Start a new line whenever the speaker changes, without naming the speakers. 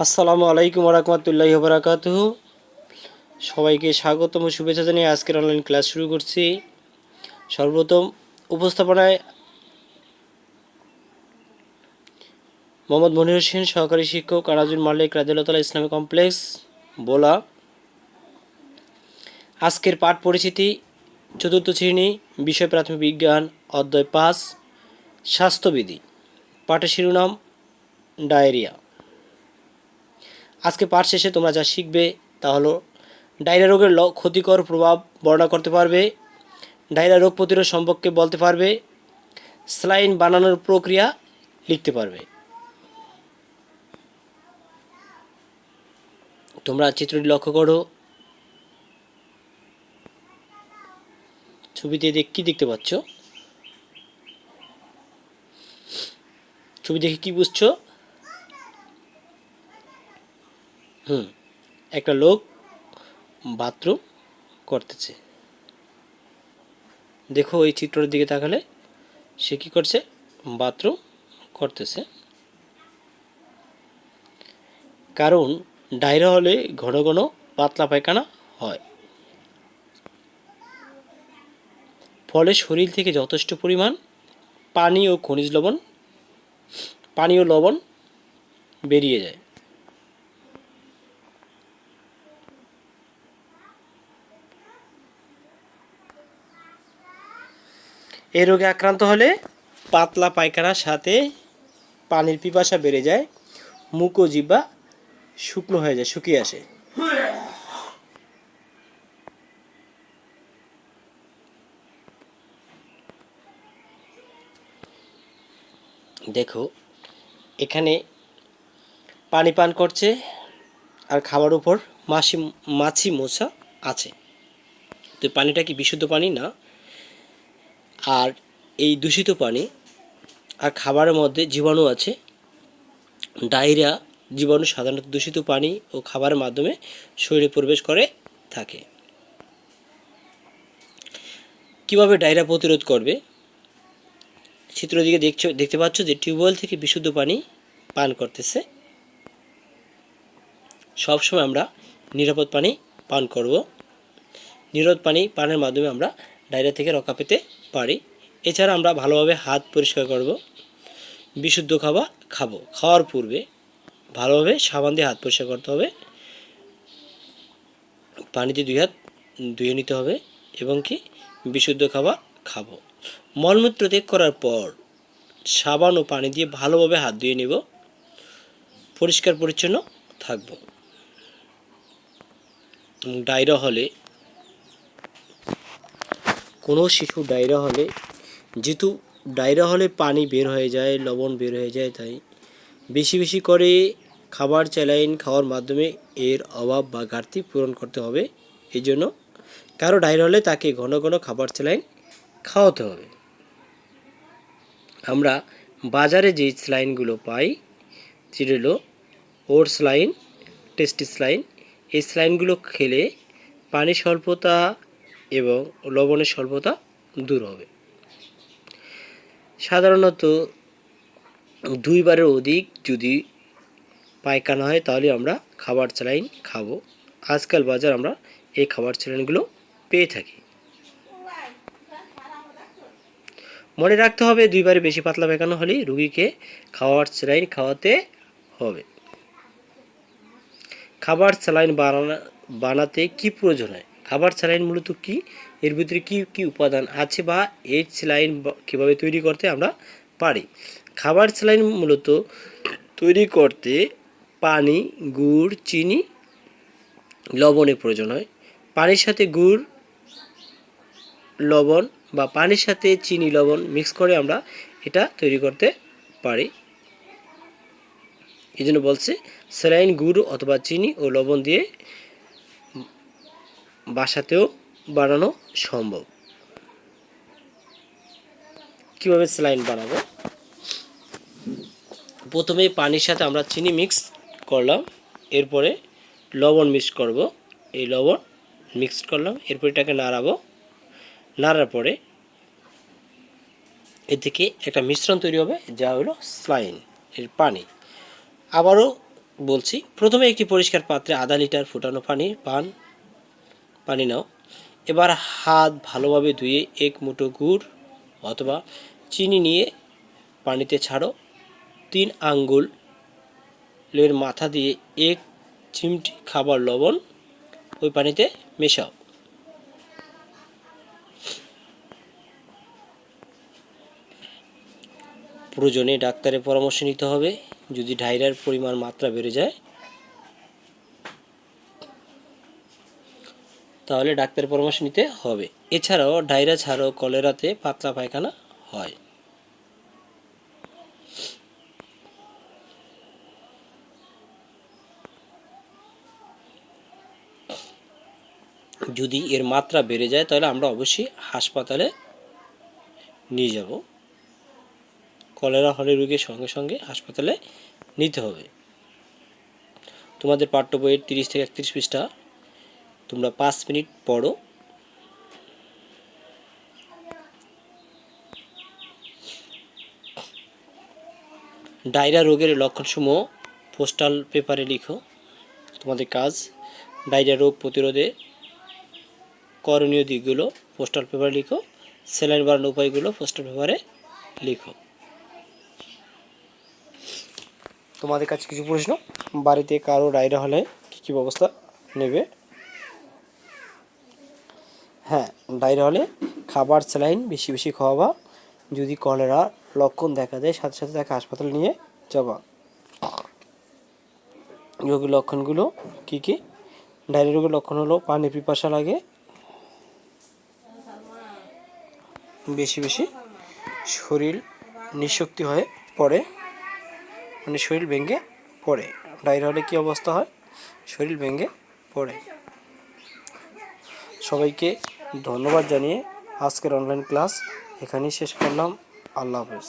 আসসালামু আলাইকুম রহমতুল্লাহ বরাকাতুহ। সবাইকে স্বাগতম শুভেচ্ছা জানিয়ে আজকের অনলাইন ক্লাস শুরু করছি। সর্বপ্রথম উপস্থাপনায় মোহাম্মদ মনির হোসেন, সহকারী শিক্ষক, আনাজুল মালিক রাজিউল্লাহ ইসলামী কমপ্লেক্স, বোলা। আজকের পাঠ পরিচিতি, চতুর্থ শ্রেণি, বিষয় প্রাথমিক বিজ্ঞান, অধ্যায় পাঁচ, স্বাস্থ্যবিধি। পাঠের শিরোনাম, ডায়রিয়া। আজকে পাঠ শেষে তোমরা যা শিখবে তা হলো ডায়রিয়া রোগের ক্ষতিকর প্রভাব বর্ণনা করতে পারবে ডায়রিয়া রোগ প্রতিরোধ সম্পর্কে বলতে পারবে, স্লাইন বানানোর প্রক্রিয়া লিখতে পারবে। তোমরা চিত্রটি লক্ষ্য করো। ছবিতে দেখ কি দেখতে পাচ্ছ? ছবি দেখে কি বুঝছ? হুম, একটা লোক বাথরুম করতেছে। দেখো এই চিত্রের দিকে তাকালে সে কি করছে? বাথরুম করতেছে। কারণ ডায়রা হলে ঘন ঘন পাতলা পায়খানা হয়। ফলে শরীর থেকে যথেষ্ট পরিমাণ পানি ও খনিজ লবণ, পানি ও লবণ বেরিয়ে যায়। এই রোগে আক্রান্ত হলে পাতলা পায়খানার সাথে পানির পিপাসা বেড়ে যায় মুখ ও জিব্বা শুকনো হয়ে যায়, শুকিয়ে আসে। দেখো, এখানে পানি পান করছে আর খাবার উপর মাছি মাছি মোছা আছে। তো পানিটা কি বিশুদ্ধ পানি? না। আর এই দূষিত পানি আর খাবারের মধ্যে জীবাণু আছে। ডায়রিয়া জীবাণু সাধারণত দূষিত পানি ও খাবারের মাধ্যমে শরীরে প্রবেশ করে থাকে। কীভাবে ডায়রিয়া প্রতিরোধ করবে? চিত্র দিকে দেখছ, দেখতে পাচ্ছ যে টিউবওয়েল থেকে বিশুদ্ধ পানি পান করতেছে। সবসময় আমরা নিরাপদ পানি পান করব। নিরাপদ পানি পানের মাধ্যমে আমরা ডায়রিয়া থেকে রক্ষা পেতে পারি। এছাড়া আমরা ভালোভাবে হাত পরিষ্কার করব, বিশুদ্ধ খাবার খাব। খাওয়ার পূর্বে ভালোভাবে সাবান দিয়ে হাত পরিষ্কার করতে হবে। পানিতে দুই হাত ধুয়ে নিতে হবে এবং কি বিশুদ্ধ খাবার খাব। মলমূত্র ত্যাগ করার পর সাবান ও পানি দিয়ে ভালোভাবে হাত ধুয়ে নেব। পরিষ্কার পরিচ্ছন্ন থাকব। ডায়রা হলে কোনো শিশু ডায়রা হলে, যেহেতু ডায়রা হলে পানি বের হয়ে যায়, লবণ বের হয়ে যায়, তাই বেশি বেশি করে খাবার চ্যালাইন খাওয়ার মাধ্যমে এর অভাব বা ঘাটতি পূরণ করতে হবে। এই জন্য কারও ডায়রা হলে তাকে ঘন ঘন খাবার চ্যালাইন খাওয়াতে হবে। আমরা বাজারে যে স্লাইনগুলো পাই হলো ওর স্লাইন, টেস্টি স্লাইন, এই স্লাইনগুলো খেলে পানি স্বল্পতা এবং লবণের স্বল্পতা দূর হবে। সাধারণত দুইবারের অধিক যদি পায়খানা হয়, তাহলে আমরা খাবার স্যালাইন খাব। আজকাল বাজার আমরা এই খাবার স্যালাইনগুলো পেয়ে থাকি। মনে রাখতে হবে দুইবারে বেশি পাতলা পায়খানা হলে রুগীকে খাবার স্যালাইন খাওয়াতে হবে। খাবার স্যালাইন বানাতে কি প্রয়োজন হয়? খাবার স্যালাইন মূলত কি? এর ভিতরে কি কি উপাদান আছে বা এই স্যালাইন কীভাবে তৈরি করতে আমরা পারি? খাবার স্যালাইন মূলত তৈরি করতে পানি, গুড়, চিনি লবণের প্রয়োজন হয়। পানির সাথে গুড়, লবণ বা পানির সাথে চিনি, লবণ মিক্স করে আমরা এটা তৈরি করতে পারি। এই জন্য বলছে স্যালাইন, গুড় অথবা চিনি ও লবণ দিয়ে বাসাতেও বানানো সম্ভব। কীভাবে স্যালাইন বানাবো? প্রথমে পানির সাথে আমরা চিনি মিক্স করলাম। এরপরে লবণ মিক্স করব। এই লবণ মিক্স করলাম। এরপর এটাকে নাড়াবো। নাড়ার পরে এ থেকে একটা মিশ্রণ তৈরি হবে, যা হলো স্লাইন, এর পানি। আবারও বলছি, প্রথমে একটি পরিষ্কার পাত্রে আধা লিটার ফুটানো পানি, পান পানি নাও। এবার হাত ভালোভাবে ধুয়ে এক মুঠো গুড় অথবা চিনি নিয়ে পানিতে ছাড়ো। তিন আঙ্গুল এর মাথা দিয়ে এক চিমটি খাবার লবণ ওই পানিতে মেশাও। প্রয়োজনে ডাক্তারের পরামর্শ নিতে হবে। যদি ডায়রিয়ার পরিমাণ মাত্রা বেড়ে যায় তাহলে ডাক্তারের পরামর্শ নিতে হবে। এছাড়াও ডায়রিয়া ছাড়াও কলেরাতে পাতলা পায়খানা হয়। যদি এর মাত্রা বেড়ে যায়, তাহলে আমরা অবশ্যই হাসপাতালে নিয়ে যাব। কলেরা হলে রোগীর সঙ্গে সঙ্গে হাসপাতালে নিতে হবে। তোমাদের পাঠ্য বইয়ের তিরিশ থেকে একত্রিশ পৃষ্ঠা তোমরা পাঁচ মিনিট পড়ো। ডায়রিয়া রোগের লক্ষণসমূহ পোস্টাল পেপারে লিখো। তোমাদের কাজ, ডায়রিয়া রোগ প্রতিরোধে করণীয় দিকগুলো পোস্টাল পেপারে লিখো, স্যালাইন বাড়ানোর উপায়গুলো পোস্টাল পেপারে লিখো। তোমাদের কাছে কিছু প্রশ্ন? বাড়িতে কারও ডায়রিয়া হলে কী কী ব্যবস্থা নেবে? হ্যাঁ ডায়রিয়া হলে খাবার স্যালাইন বেশি বেশি খাওয়াবা। যদি কলেরা, লক্ষণ দেখা দেয়, সাথে সাথে তাকে হাসপাতালে নিয়ে যাওয়া রোগের লক্ষণগুলো কী কী? ডায়রিয়া রোগের লক্ষণ হলো পানি পিপাসা লাগে। বেশি বেশি শরীর নিঃশক্তি হয়ে পড়ে। মানে শরীর ভেঙে পড়ে। ডায়রিয়া হলে কী অবস্থা হয়? শরীর ভেঙে পড়ে। সবাইকে ধন্যবাদ জানিয়ে আজকের অনলাইন ক্লাস এখানেই শেষ করলাম। আল্লাহ হাফেজ।